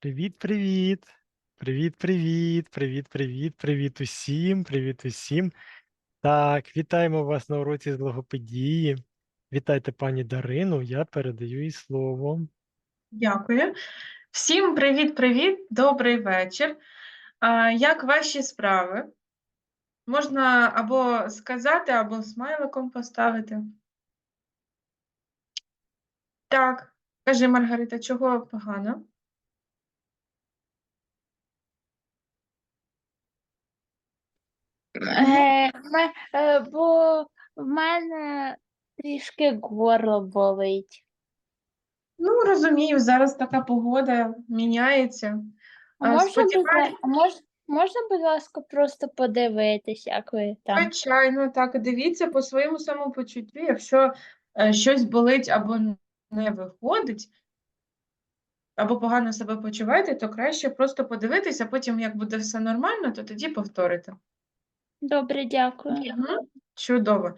Привіт, привіт. Привіт, привіт, привіт, привіт, привіт усім, привіт усім. Так, вітаємо вас на уроці з логопедії. Вітайте пані Дарину, я передаю їй слово. Дякую. Всім привіт-привіт, добрий вечір. А, як ваші справи? Можна або сказати, або смайликом поставити. Так, кажи, Маргарита, чого погано? Е, ме- е, бо в мене трішки горло болить. Ну, розумію, зараз така погода міняється. А Е, можна, будь, сподіваюсь- ла- мож, можна, будь ласка, просто подивитись, як ви там? Звичайно, так, дивіться по своєму самопочуттю, якщо е, щось болить або н- не виходить, або погано себе почуваєте, то краще просто подивитися, потім, як буде все нормально, то тоді повторите. Добре, дякую. Мгм. Чудово.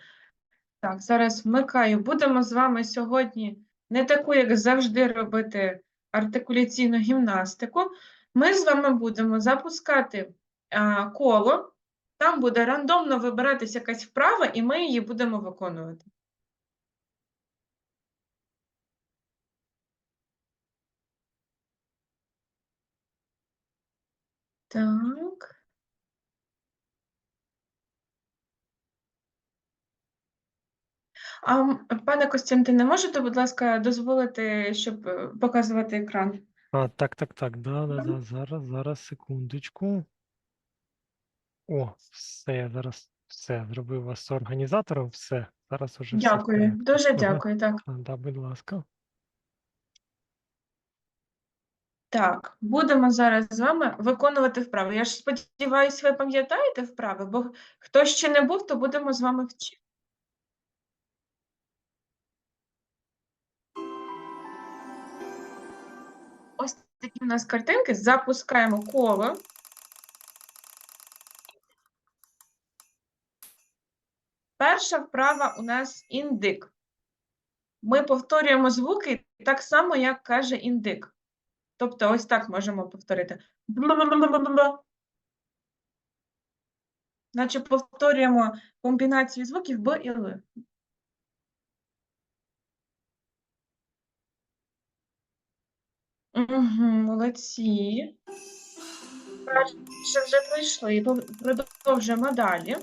Так, зараз вмикаю. Будемо з вами сьогодні не таку, як завжди, робити артикуляційну гімнастику. Ми з вами будемо запускати а, коло. Там буде рандомно вибиратися якась вправа, і ми її будемо виконувати. Так. А, пане Костянтине, можете, будь ласка, дозволити, щоб е, показувати екран? А, так, так, так, да, да, да, зараз, зараз, секундочку. О, все, я зараз все, зробив вас організатором, все, зараз уже Дякую, порядку. дуже дякую. Так. А, да, будь ласка. Так, будемо зараз з вами виконувати вправи. Я ж сподіваюся, ви пам'ятаєте вправи, бо хто ще не був, то будемо з вами вчити. Ось такі у нас картинки. Запускаємо коло. Перша вправа у нас індик. Ми повторюємо звуки так само, як каже індик. Тобто, ось так можемо повторити. Наче повторюємо комбінацію звуків Б і Л. Угу, молодці. Перше вже пройшли. Продовжуємо далі.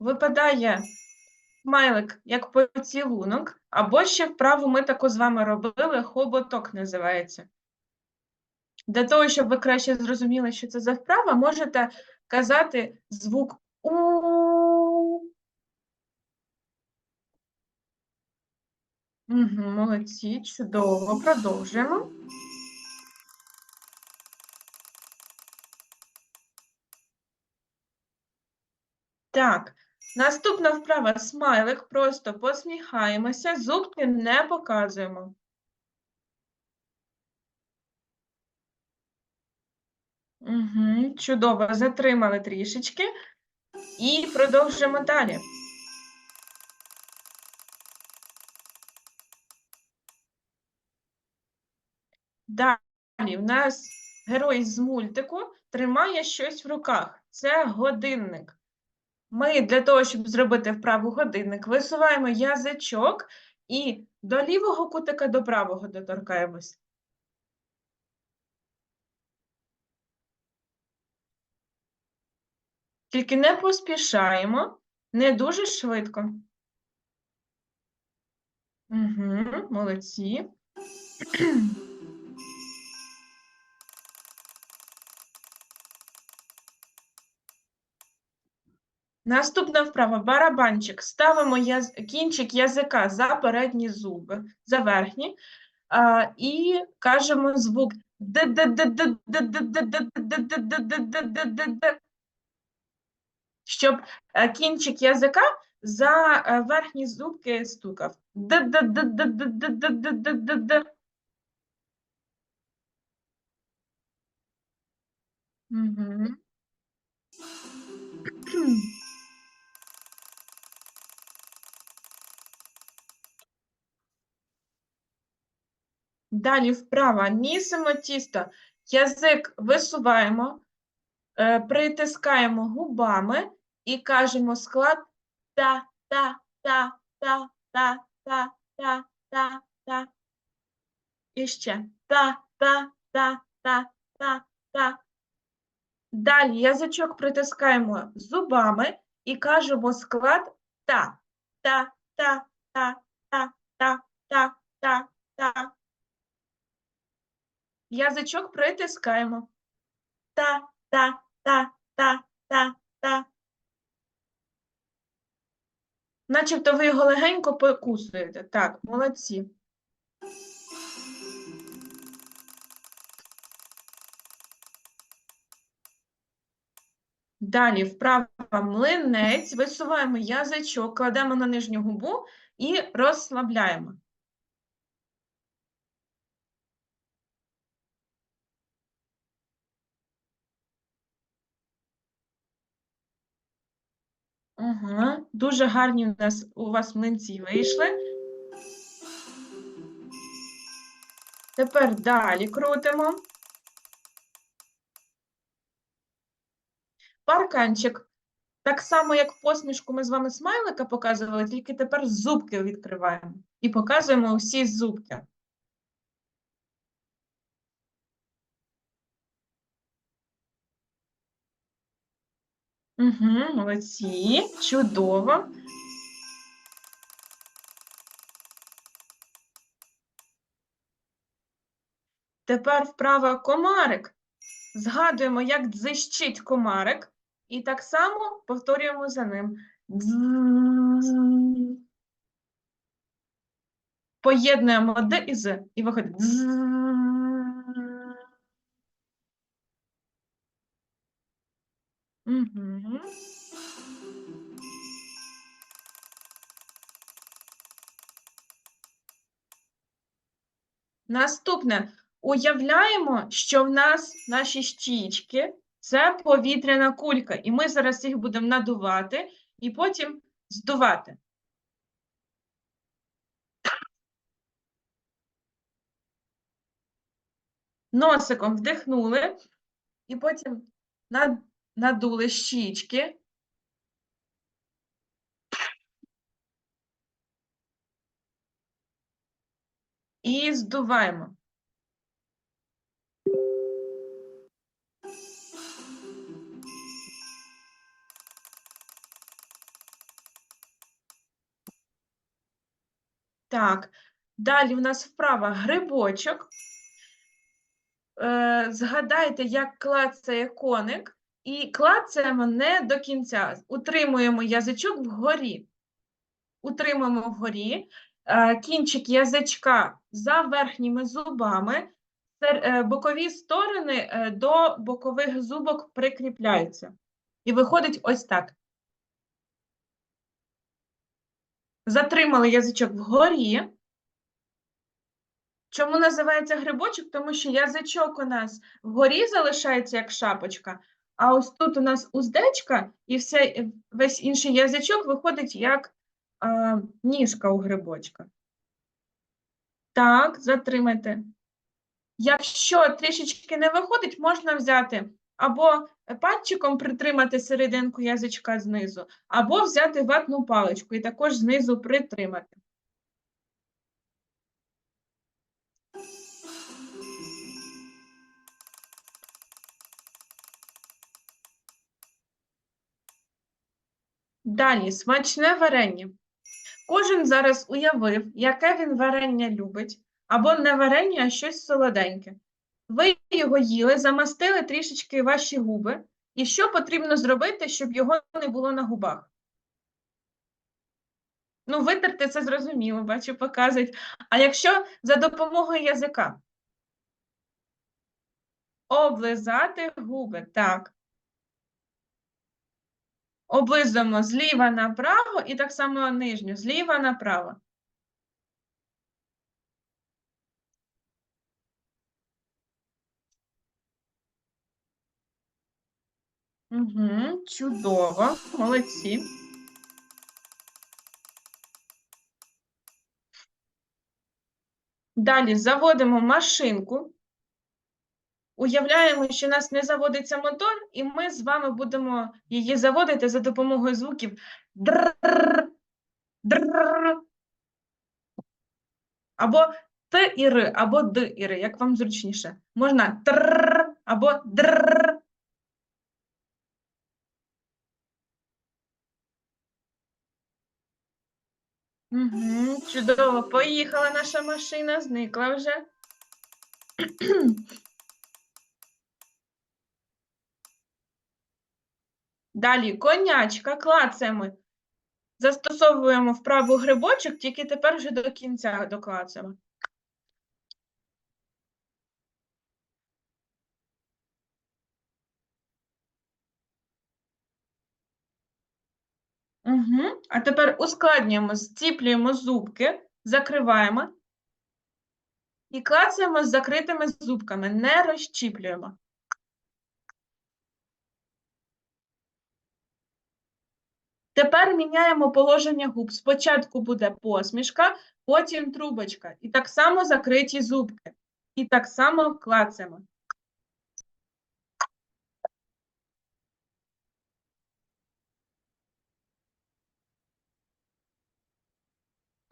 Випадає смайлик як поцілунок, або ще вправу ми таку з вами робили, хоботок називається. Для того, щоб ви краще зрозуміли, що це за вправа, можете казати звук у. Угу, молодці, чудово. Продовжуємо. Так, наступна вправа смайлик. Просто посміхаємося, зубки не показуємо. Угу, чудово, затримали трішечки і продовжуємо далі. Далі в нас герой з мультику тримає щось в руках. Це годинник. Ми для того, щоб зробити вправу годинник, висуваємо язичок і до лівого кутика до правого доторкаємось. Тільки не поспішаємо, не дуже швидко. Угу, молодці. Наступна вправа барабанчик. Ставимо яз... кінчик язика за передні зуби, за верхні, а, і кажемо звук щоб е, кінчик язика за е, верхні зубки стукав. Угу. Далі вправа місимо тісто, язик висуваємо, притискаємо губами і кажемо склад та-та-та-та-та-та-та-та. І ще та-та-та-та-та-та. Далі язичок притискаємо зубами і кажемо склад та-та-та-та-та-та-та-та. Язичок притискаємо. Та, та, та, та, та, та. Начебто ви його легенько покусуєте. Так, молодці. Далі вправо млинець, висуваємо язичок, кладемо на нижню губу і розслабляємо. Ага, дуже гарні у нас у вас млинці вийшли. Тепер далі крутимо. Парканчик. Так само, як посмішку ми з вами смайлика показували, тільки тепер зубки відкриваємо і показуємо усі зубки. Угу, молодці, чудово. Тепер вправа комарик. Згадуємо, як дзищить комарик, і так само повторюємо за ним. Поєднуємо Д і З, і виходить. Мгм. Наступне. Уявляємо, що в нас наші щічки це повітряна кулька, і ми зараз їх будемо надувати і потім здувати. Носиком вдихнули, і потім над- надули щічки. І здуваємо. Так, далі в нас вправа грибочок. Е, згадайте, як клацає коник, і клацаємо не до кінця. Утримуємо язичок вгорі. Утримуємо вгорі. Е, кінчик язичка за верхніми зубами. Е, Бокові сторони е, до бокових зубок прикріпляються. І виходить ось так. Затримали язичок вгорі. Чому називається грибочок? Тому що язичок у нас вгорі залишається як шапочка, а ось тут у нас уздечка, і все, весь інший язичок виходить як е, ніжка у грибочка. Так, затримайте. Якщо трішечки не виходить, можна взяти або пальчиком притримати серединку язичка знизу, або взяти ватну паличку і також знизу притримати. Далі, смачне варення. Кожен зараз уявив, яке він варення любить, або не варення, а щось солоденьке. Ви його їли, замастили трішечки ваші губи, і що потрібно зробити, щоб його не було на губах? Ну, витерти це зрозуміло, бачу, показують. А якщо за допомогою язика? Облизати губи, так. Облизуємо зліва направо і так само нижню, зліва направо. Угу, чудово, молодці. Далі заводимо машинку. Уявляємо, що у нас не заводиться мотор, і ми з вами будемо її заводити за допомогою звуків др, або т і р, або д і р, як вам зручніше. Можна тр або др. Угу, чудово, поїхала наша машина, зникла вже. Далі конячка, клацаємо. Застосовуємо вправу грибочок, тільки тепер вже до кінця доклацаємо. Угу. А тепер ускладнюємо, зціплюємо зубки, закриваємо і клацаємо з закритими зубками, не розчіплюємо. Тепер міняємо положення губ. Спочатку буде посмішка, потім трубочка. І так само закриті зубки. І так само клацаємо.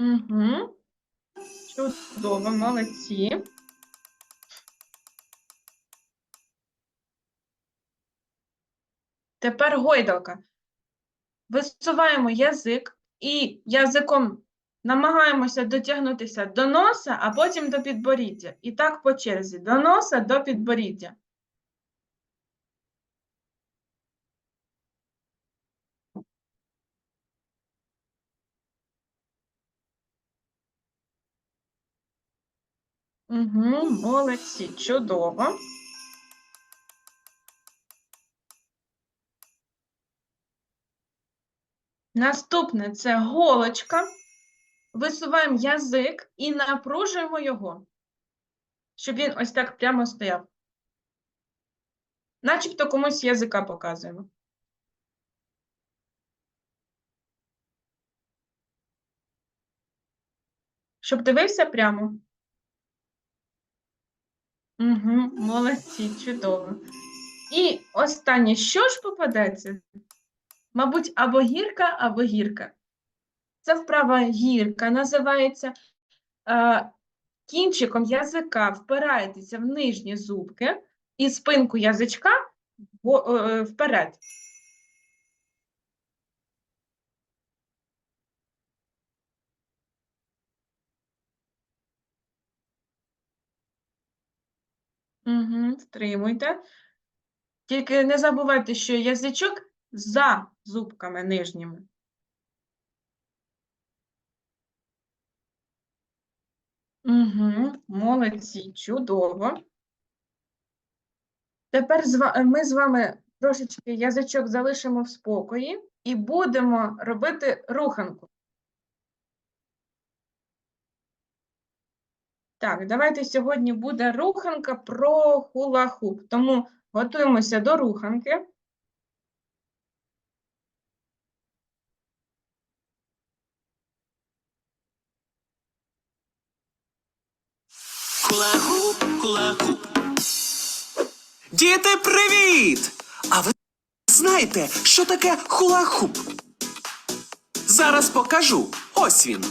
Угу. Чудово, молодці. Тепер гойдалка. Висуваємо язик і язиком намагаємося дотягнутися до носа, а потім до підборіддя. І так по черзі. До носа, до підборіддя. Угу, молодці, чудово. Наступне це голочка. Висуваємо язик і напружуємо його, щоб він ось так прямо стояв. Начебто комусь язика показуємо. Щоб дивився прямо. Угу, молодці, чудово. І останнє, що ж попадеться? Мабуть, або гірка, або гірка. Це вправа гірка називається. Е, кінчиком язика впираєтеся в нижні зубки і спинку язичка е, вперед. Угу, втримуйте. Тільки не забувайте, що язичок за зубками нижніми. Угу, молодці, чудово. Тепер ми з вами трошечки язичок залишимо в спокої і будемо робити руханку. Так, давайте сьогодні буде руханка про хула-хуп. Тому готуємося до руханки. Діти, привіт! А ви знаєте, що таке хула-хуп? Зараз покажу. Ось він.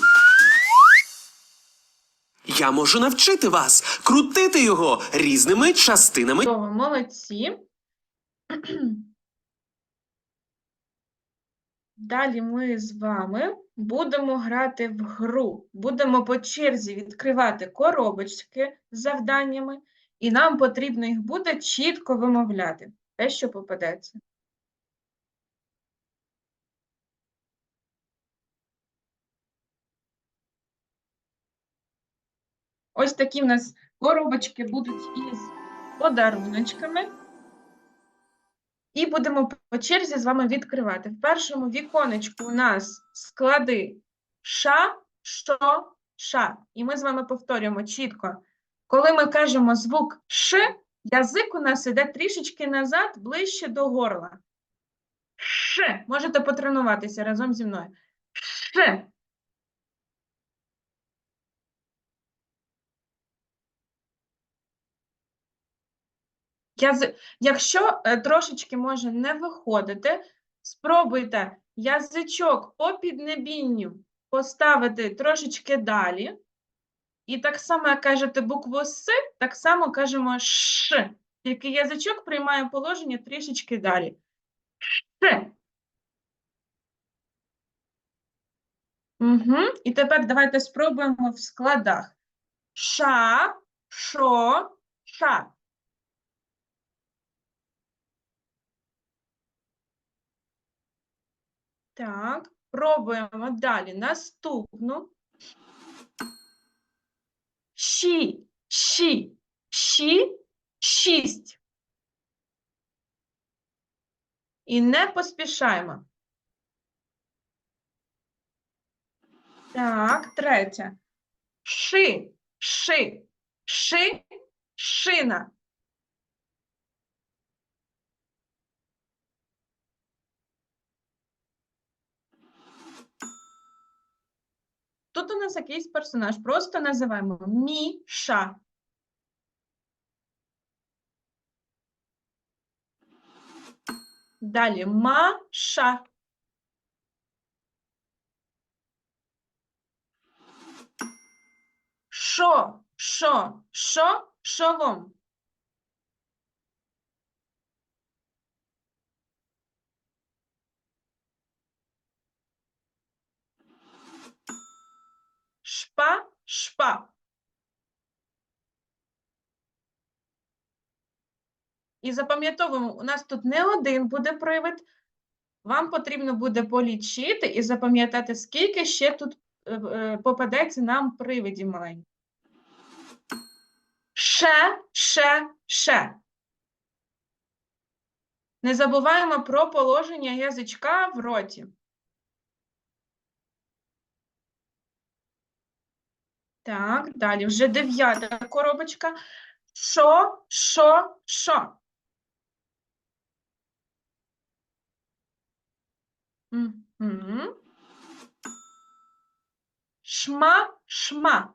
Я можу навчити вас крутити його різними частинами Чудово, молодці. Далі ми з вами будемо грати в гру. Будемо по черзі відкривати коробочки з завданнями, і нам потрібно їх буде чітко вимовляти. Те, що попадеться. Ось такі в нас коробочки будуть із подаруночками. І будемо по черзі з вами відкривати. В першому віконечку у нас склади ша, шо, ша. І ми з вами повторюємо чітко. Коли ми кажемо звук Ш, язик у нас йде трішечки назад, ближче до горла. Ш. Можете потренуватися разом зі мною. Ш. Якщо е, трошечки може не виходити, спробуйте язичок по піднебінню поставити трошечки далі. І так само, як кажете букву С, так само кажемо Ш. Тільки язичок приймає положення трішечки далі. Ш. Угу. І тепер давайте спробуємо в складах. Ша, шо, ша. Так, пробуємо далі. Наступну. Ші, ші, ші, шість. І не поспішаємо. Так, третя. Ши, ши, ши, шина. Тут у нас якийсь персонаж, просто називаємо Міша. Далі Маша. Шо, шо, шо, шолом. Шпа, шпа. І запам'ятовуємо, у нас тут не один буде привид. Вам потрібно буде полічити і запам'ятати, скільки ще тут е, е, попадеться нам привидів маленьких. Ще, ще, ще. Не забуваємо про положення язичка в роті. Так, далі вже дев'ята коробочка. Шо, шо, шо. Мгм. Шма, шма.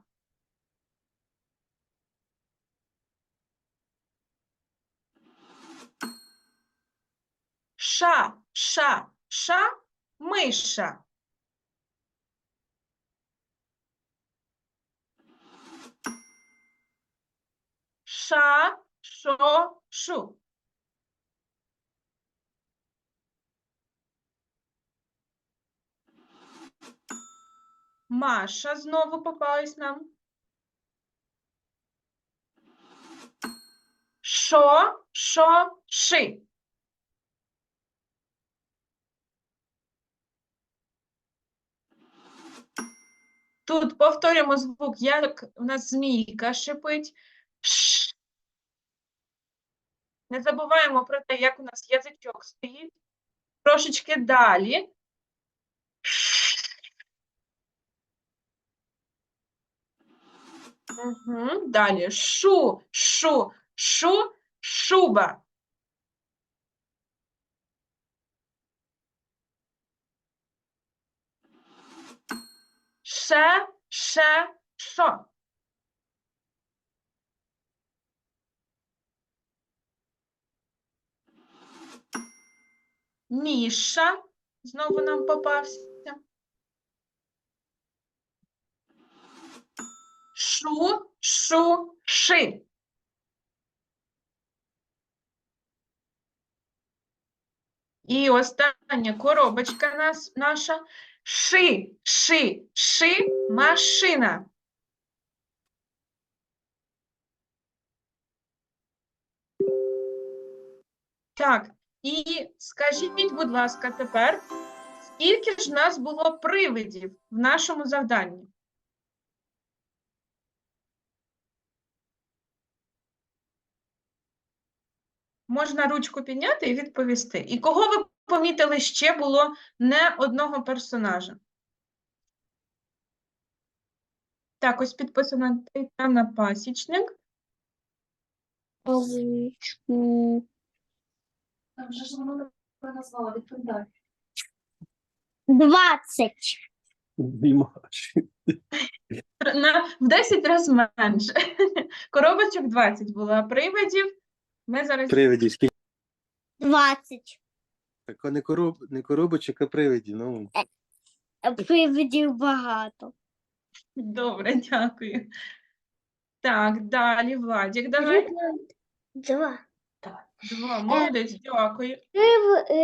Ша, ша, ша, миша. Ша, шо, шу. Маша знову попалась нам. Шо, шо, ши. Тут повторюємо звук, як у нас змійка шипить. Ш. Не забуваємо про те, як у нас язичок стоїть. Трошечки далі. Угу. Далі. Шу, шу, шу, шуба. Ше, ше, шо. Міша знову нам попався. Шу, шу, ши. І остання коробочка нас, наша. Ши, ши, ши, машина. Так, і скажіть, будь ласка, тепер, скільки ж нас було привидів в нашому завданні? Можна ручку підняти і відповісти. І кого ви помітили, ще було не одного персонажа? Так, ось підписана Тетяна Пасічник. Овечку. Там же ж воно не назвала, відповідає. Двадцять. Димаш. На, в 10 разів менше. Коробочок 20 було, а привидів Ми зараз Привидів, скільки? 20. Так, не, короб... не коробочок, а привидів. Ну, Привидів багато. добре, дякую. Так, далі, Владік, давай. Два. Два, молодець, дякую.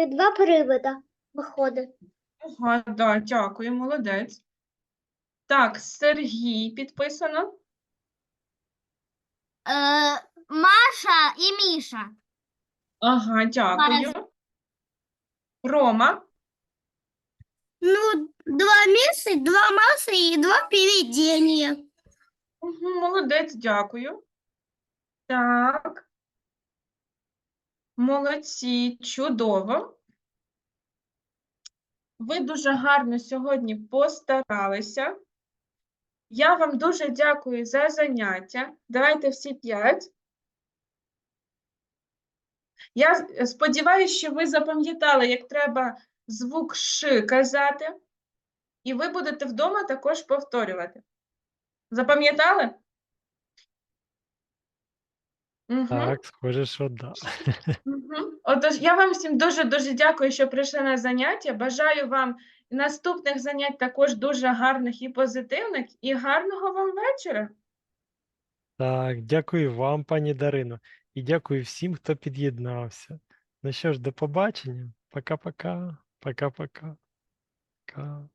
Два привида виходить. Ага, да, дякую, молодець. Так, Сергій підписано. Е, Маша і Міша. Ага, дякую. Рома. Ну, два місяці, два маси і два привидіння. Угу, молодець, дякую. Так. Молодці, чудово. Ви дуже гарно сьогодні постаралися. Я вам дуже дякую за заняття. Давайте всі п'ять. Я сподіваюся, що ви запам'ятали, як треба звук Ш казати, і ви будете вдома також повторювати. Запам'ятали? Угу. Так, схоже, що да. Мгм. Отож, я вам всім дуже-дуже дякую, що прийшли на заняття. Бажаю вам наступних занять також дуже гарних і позитивних, і гарного вам вечора. Так, дякую вам, пані Дарино, і дякую всім, хто під'єднався. Ну що ж, до побачення. Пока-пока. Пока-пока. Пока.